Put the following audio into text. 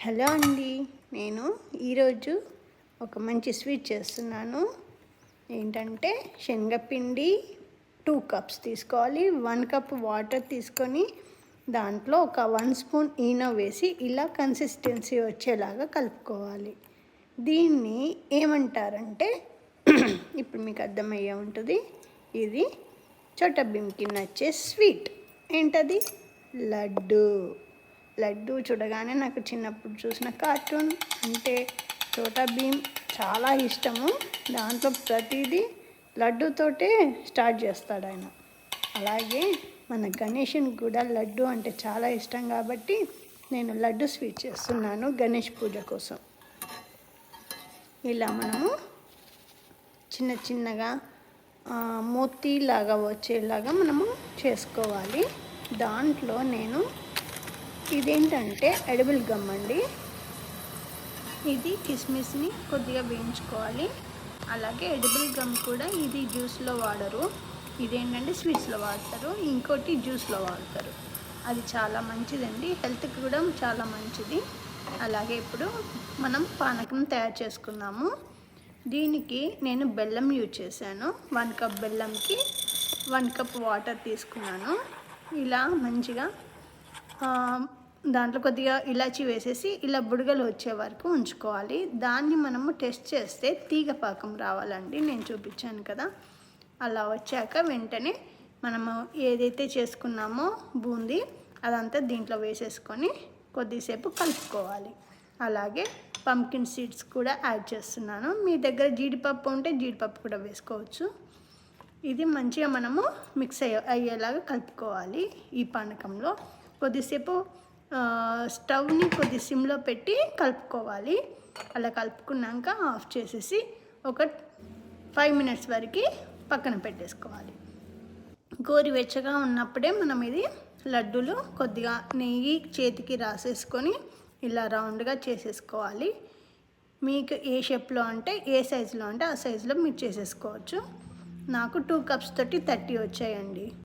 Hello అండి. నేను ఈరోజు ఒక మంచి స్వీట్ చేస్తున్నాను. ఏంటంటే శనగపిండి టూ కప్స్ తీసుకోవాలి. వన్ కప్ వాటర్ తీసుకొని దాంట్లో ఒక వన్ స్పూన్ ఈనో వేసి ఇలా కన్సిస్టెన్సీ వచ్చేలాగా కలుపుకోవాలి. దీన్ని ఏమంటారంటే ఇప్పుడు మీకు అర్థమయ్యే ఉంటుంది. ఇది చోట నచ్చే స్వీట్. ఏంటది? లడ్డు. లడ్డు చూడగానే నాకు చిన్నప్పుడు చూసిన కార్టూన్ అంటే చోటా భీమ్ చాలా ఇష్టము. దాంట్లో ప్రతిదీ లడ్డుతోటే స్టార్ట్ చేస్తాడు ఆయన. అలాగే మన గణేషుని కూడా లడ్డు అంటే చాలా ఇష్టం కాబట్టి నేను లడ్డు స్వీట్ చేస్తున్నాను గణేష్ పూజ కోసం. ఇలా మనము చిన్న చిన్నగా మోతీలాగా వచ్చేలాగా మనము చేసుకోవాలి. దాంట్లో నేను ఇదేంటంటే ఎడబుల్ గమ్ అండి. ఇది కిస్మిస్ని కొద్దిగా వేయించుకోవాలి. అలాగే ఎడిబుల్ గమ్ కూడా ఇది జ్యూస్లో వాడరు. ఇదేంటంటే స్వీట్స్లో వాడతారు. ఇంకోటి జ్యూస్లో వాడతారు. అది చాలా మంచిదండి. హెల్త్కి కూడా చాలా మంచిది. అలాగే ఇప్పుడు మనం పానకం తయారు చేసుకున్నాము. దీనికి నేను బెల్లం యూజ్ చేశాను. వన్ కప్ బెల్లంకి వన్ కప్ వాటర్ తీసుకున్నాను. ఇలా మంచిగా దాంట్లో కొద్దిగా ఇలాచి వేసేసి ఇలా బుడగలు వచ్చే వరకు ఉంచుకోవాలి. దాన్ని మనము టెస్ట్ చేస్తే తీగ పాకం రావాలండి. నేను చూపించాను కదా. అలా వచ్చాక వెంటనే మనము ఏదైతే చేసుకున్నామో బూందీ అదంతా దీంట్లో వేసేసుకొని కొద్దిసేపు కలుపుకోవాలి. అలాగే పంకిన్ సీడ్స్ కూడా యాడ్ చేస్తున్నాను. మీ దగ్గర జీడిపప్పు ఉంటే జీడిపప్పు కూడా వేసుకోవచ్చు. ఇది మంచిగా మనము మిక్స్ అయ్యే అయ్యేలాగా కలుపుకోవాలి ఈ పానకంలో. కొద్దిసేపు స్టవ్ని కొద్ది సిమ్లో పెట్టి కలుపుకోవాలి. అలా కలుపుకున్నాక ఆఫ్ చేసేసి ఒక ఫైవ్ మినిట్స్ వరకు పక్కన పెట్టేసుకోవాలి. గోరువెచ్చగా ఉన్నప్పుడే మనం ఇది లడ్డూలు కొద్దిగా నెయ్యి చేతికి రాసేసుకొని ఇలా రౌండ్గా చేసేసుకోవాలి. మీకు ఏ షేప్లో అంటే ఏ సైజులో అంటే ఆ సైజులో మీరు చేసేసుకోవచ్చు. నాకు టూ కప్స్ తోటి థర్టీ వచ్చాయండి.